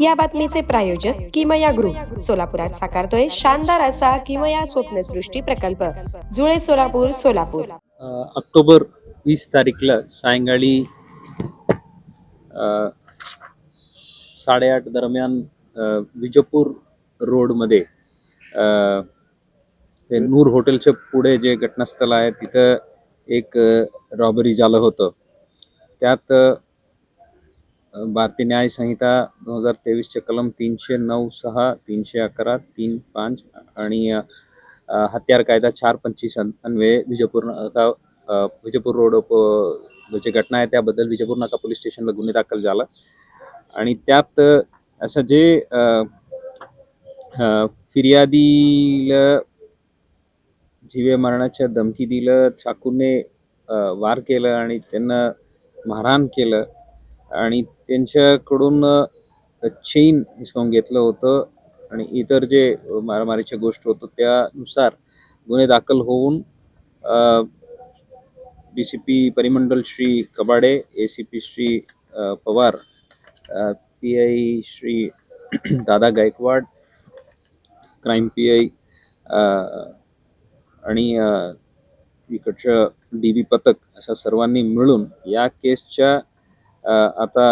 या बातमीचे प्रायोजक किमया ग्रुप. सोलापुरात साकारतोय शानदार असा किमया स्वप्नसृष्टी प्रकल्प. जुळे सोलापूर सोलापूर. ऑक्टोबर वीस तारीखला सायंकाळी अ, साडेआठ दरम्यान विजयपूर रोडमध्ये ते नूर हॉटेलच्या पुढे जे घटनास्थळ आहे तिथं एक रॉबरी झालं होतं. त्यात भारतीय न्याय संहिता दोन हजार तेवीसचे कलम तीनशे नऊ सहा तीनशे अकरा तीन पाच आणि हत्यार कायदा चार पंचवीस अन्वये विजयपूर नाका विजयपूर रोड जे जी घटना आहे त्याबद्दल विजयपूर नाका पोलीस स्टेशनला गुन्हे दाखल झाला. आणि त्यात असं जे फिर्यादीला जीवे मारण्याच्या धमकी दिलं चाकूने वार केलं आणि त्यांना मारहाण केलं आणि त्यांच्याकडून चेन हिसकावून घेतलं होतं. आणि इतर जे मारामारीच्या गोष्ट होतं त्यानुसार गुन्हे दाखल होऊन डी सी पी परिमंडल Shri Kabade A C P Shri Pawar P I Shri Dada Gaikwad crime P I आणि इकडचं डी बी पथक अशा सर्वांनी मिळून या केसच्या आता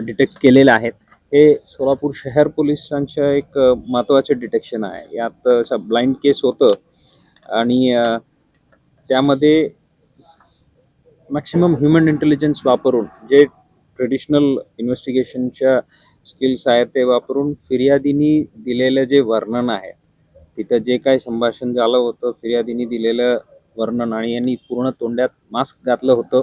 डिटेक्ट केलेले आहेत. हे सोलापूर शहर पोलिसांचं एक अ, महत्त्वाचं डिटेक्शन आहे. यात असं ब्लाइंड केस होतं आणि त्यामध्ये मॅक्सिमम ह्युमन इंटेलिजन्स वापरून जे ट्रेडिशनल इन्व्हेस्टिगेशनच्या स्किल्स आहेत ते वापरून फिर्यादीनी दिलेलं जे वर्णन आहे तिथं जे काही संभाषण झालं होतं फिर्यादीनी दिलेलं वर्णन आणि यांनी पूर्ण तोंडात मास्क घातलं होतं.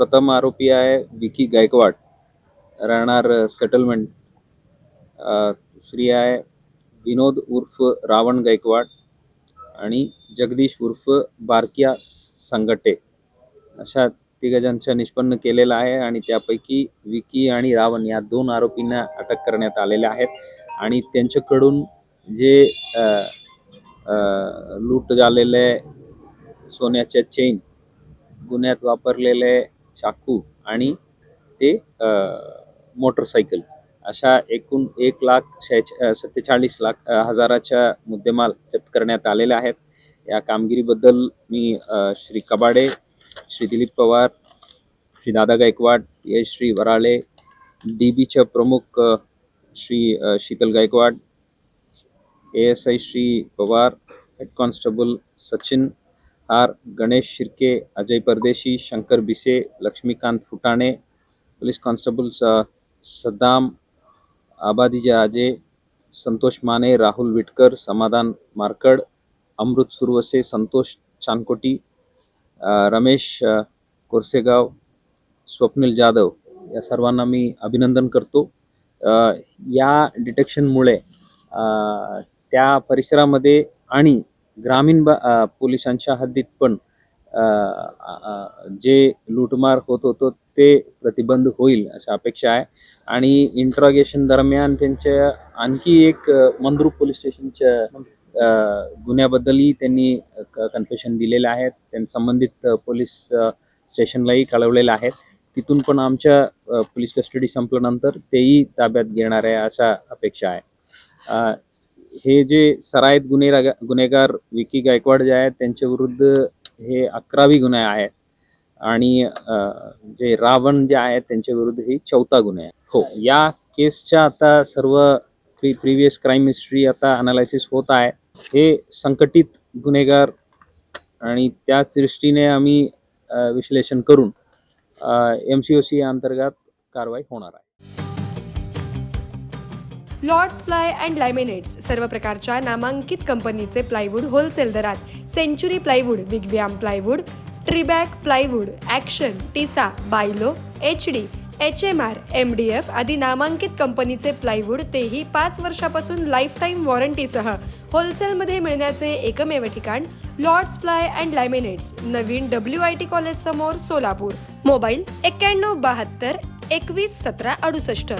प्रथम आरोपी आहे विकी गायकवाड. राहणार सेटलमेंट दुसरी आहे विनोद उर्फ रावण गायकवाड आणि जगदीश उर्फ बारकिया संगटे. अशा तिघजणांच्या निष्पन्न केलेला आहे आणि त्यापैकी विकी आणि रावण या दोन आरोपींना अटक करण्यात आलेल्या आहेत आणि त्यांच्याकडून जे लूट झालेले सोन्याच्या चेन गुन्ह्यात वापरलेले चाकू आणि ते मोटरसायकल अशा एकूण एक लाख शेहेच सत्तेचाळीस लाख हजाराच्या मुद्देमाल जप्त करण्यात आलेल्या आहेत. या कामगिरीबद्दल मी श्री कबाडे श्री दिलीप पवार श्री दादा गायकवाड यश श्री वराळे डी बीच्या प्रमुख Shri Sheetal Gaikwad A S I Shri Pawar head constable Sachin R. Ganesh Shirke Ajay Pardeshi Shankar Bise Laxmikant Futane police constables Saddam आबादीजा आजे संतोष माने राहुल विटकर समाधान मारकड अमृत सुरवसे संतोष चानकोटी रमेश कोरसेगाव स्वप्नील जाधव. या सर्वांना मी अभिनंदन करतो. या डिटेक्शनमुळे त्या परिसरामध्ये आणि ग्रामीण बा पोलिसांच्या हद्दीत पण जे लूटमार होत होतो ते प्रतिबंध होईल अशा अपेक्षा आहे. आणि इंट्रॉगेशन दरम्यान त्यांच्या आणखी एक अ, मंद्रुप पोलीस स्टेशनच्या गुन्ह्याबद्दलही त्यांनी कन्फेशन दिलेले आहेत. त्यांनी संबंधित पोलीस स्टेशनलाही कळवलेलं आहे तिथून पण आमच्या पोलीस कस्टडी संपल्यानंतर तेही ताब्यात घेणार आहे अशा अपेक्षा आहे. हे जे सराईत गुन्हे गुन्हेगार विकी गायकवाड जे आहेत त्यांच्या विरुद्ध हे अकरावी गुन्हे आहेत. आणि जे रावण जे आहेत त्यांच्या विरुद्ध ही चौथा गुन्हे आहे हो या केसच्या आता सर्व प्री प्रिव्हियस क्राईम हिस्ट्री आता अनालायसिस होत आहे. हे संकटित गुन्हेगार आणि त्याच दृष्टीने आम्ही विश्लेषण करून एम सी ओ सी अंतर्गत कारवाई होणार आहे. लॉर्ड्स फ्लाय अँड लॅमिनेट्स सर्व प्रकारच्या नामांकित कंपनीचे प्लायवूड होलसेल दरात. सेंचुरी प्लायवूड विगव्याम प्लायवूड ट्रिबॅक प्लायवूड ॲक्शन टिसा बायलो H D H M R M D F आदी नामांकित कंपनीचे प्लायवूड तेही पाच वर्षापासून लाईफटाईम वॉरंटीसह होलसेलमध्ये मिळण्याचे एकमेव ठिकाण लॉर्ड्स फ्लाय अँड लॅमिनेट्स नवीन डब्ल्यू आय टी कॉलेज समोर सोलापूर. मोबाईल एक्क्याण्णव बहात्तर एकवीस सतरा अडुसष्ट.